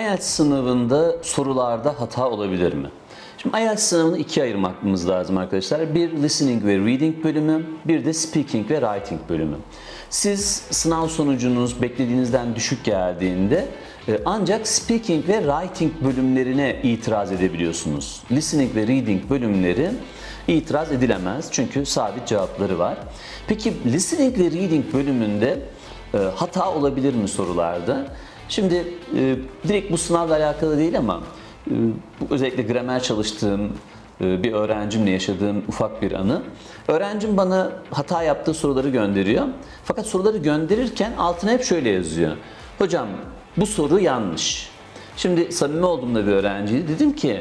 IELTS sınavında sorularda hata olabilir mi? Şimdi IELTS sınavını ikiye ayırmamız lazım arkadaşlar. Bir listening ve reading bölümü, bir de speaking ve writing bölümü. Siz sınav sonucunuz beklediğinizden düşük geldiğinde e, ancak speaking ve writing bölümlerine itiraz edebiliyorsunuz. Listening ve reading bölümleri itiraz edilemez çünkü sabit cevapları var. Peki listening ve reading bölümünde e, hata olabilir mi sorularda? Şimdi e, direkt bu sınavla alakalı değil ama e, özellikle gramer çalıştığım e, bir öğrencimle yaşadığım ufak bir anı. Öğrencim bana hata yaptığı soruları gönderiyor. Fakat soruları gönderirken altına hep şöyle yazıyor. Hocam bu soru yanlış. Şimdi samimi olduğumda bir öğrenciydi. Dedim ki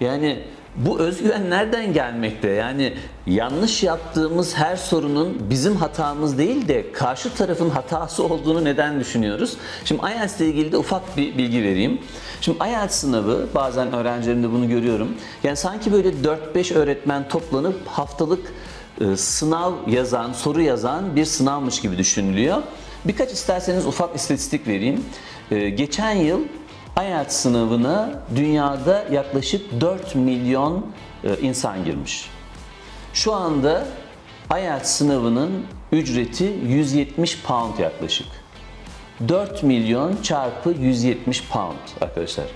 yani bu özgüven nereden gelmekte? Yani yanlış yaptığımız her sorunun bizim hatamız değil de karşı tarafın hatası olduğunu neden düşünüyoruz? Şimdi IELTS ile ilgili de ufak bir bilgi vereyim. Şimdi IELTS sınavı bazen öğrencilerimde bunu görüyorum. Yani sanki böyle 4-5 öğretmen toplanıp haftalık e, sınav yazan, soru yazan bir sınavmış gibi düşünülüyor. Birkaç isterseniz ufak istatistik vereyim. E, Geçen yıl IELTS sınavına dünyada yaklaşık 4 milyon e, insan girmiş. Şu anda IELTS sınavının ücreti 170 pound yaklaşık. 4 milyon çarpı 170 pound arkadaşlar.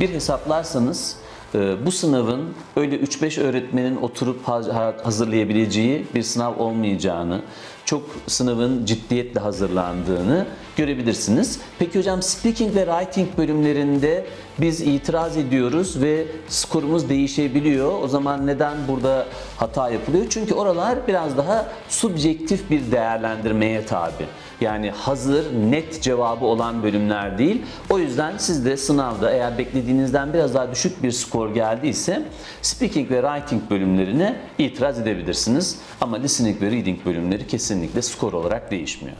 Bir hesaplarsanız e, bu sınavın öyle 3-5 öğretmenin oturup haz- hazırlayabileceği bir sınav olmayacağını, çok sınavın ciddiyetle hazırlandığını görebilirsiniz. Peki hocam speaking ve writing bölümlerinde biz itiraz ediyoruz ve skorumuz değişebiliyor. O zaman neden burada hata yapılıyor? Çünkü oralar biraz daha subjektif bir değerlendirmeye tabi. Yani hazır, net cevabı olan bölümler değil. O yüzden siz de sınavda eğer beklediğinizden biraz daha düşük bir skor geldiyse speaking ve writing bölümlerine itiraz edebilirsiniz. Ama listening ve reading bölümleri kesinlikle skor olarak değişmiyor.